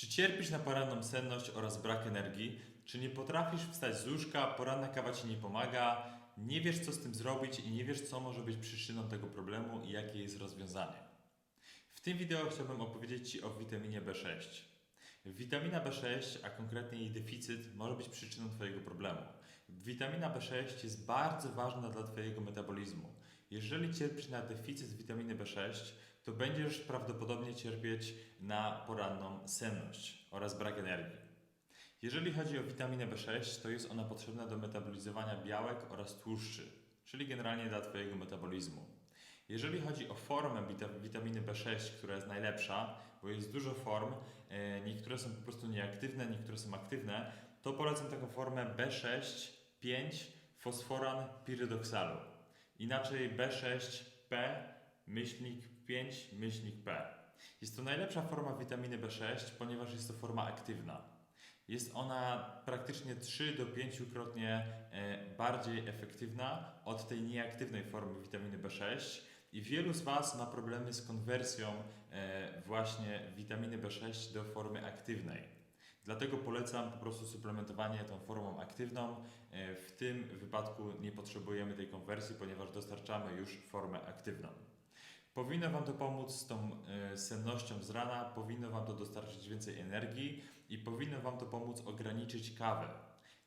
Czy cierpisz na poranną senność oraz brak energii? Czy nie potrafisz wstać z łóżka, poranna kawa ci nie pomaga, nie wiesz co z tym zrobić i nie wiesz co może być przyczyną tego problemu i jakie jest rozwiązanie? W tym wideo chciałbym opowiedzieć Ci o witaminie B6. Witamina B6, a konkretnie jej deficyt, może być przyczyną Twojego problemu. Witamina B6 jest bardzo ważna dla Twojego metabolizmu. Jeżeli cierpisz na deficyt witaminy B6, to będziesz prawdopodobnie cierpieć na poranną senność oraz brak energii. Jeżeli chodzi o witaminę B6, to jest ona potrzebna do metabolizowania białek oraz tłuszczy, czyli generalnie dla Twojego metabolizmu. Jeżeli chodzi o formę wita- witaminy B6, która jest najlepsza, bo jest dużo form, e, niektóre są po prostu nieaktywne, niektóre są aktywne, to polecam taką formę B6 5 fosforan pirydoksalu. Inaczej B6P myślnik 5 myślnik P. Jest to najlepsza forma witaminy B6, ponieważ jest to forma aktywna. Jest ona praktycznie 3 do 5 krotnie e, bardziej efektywna od tej nieaktywnej formy witaminy B6 i wielu z Was ma problemy z konwersją e, właśnie witaminy B6 do formy aktywnej. Dlatego polecam po prostu suplementowanie tą formą aktywną. E, W tym wypadku nie potrzebujemy tej konwersji, ponieważ dostarczamy już formę aktywną. Powinno Wam to pomóc z tą e, sennością z rana, powinno Wam to dostarczyć więcej energii i powinno Wam to pomóc ograniczyć kawę.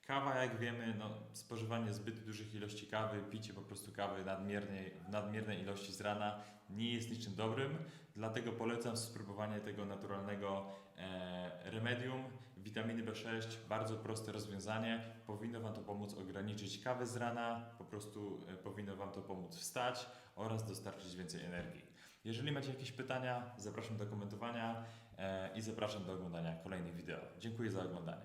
Kawa, jak wiemy, no, spożywanie zbyt dużych ilości kawy, picie po prostu kawy nadmiernej, w nadmiernej ilości z rana nie jest niczym dobrym, dlatego polecam spróbowanie tego naturalnego e, remedium, witaminy B6, bardzo proste rozwiązanie, powinno Wam to pomóc ograniczyć kawę z rana, po prostu e, powinno Wam to pomóc wstać oraz dostarczyć więcej energii. Jeżeli macie jakieś pytania, zapraszam do komentowania e, i zapraszam do oglądania kolejnych wideo. Dziękuję za oglądanie.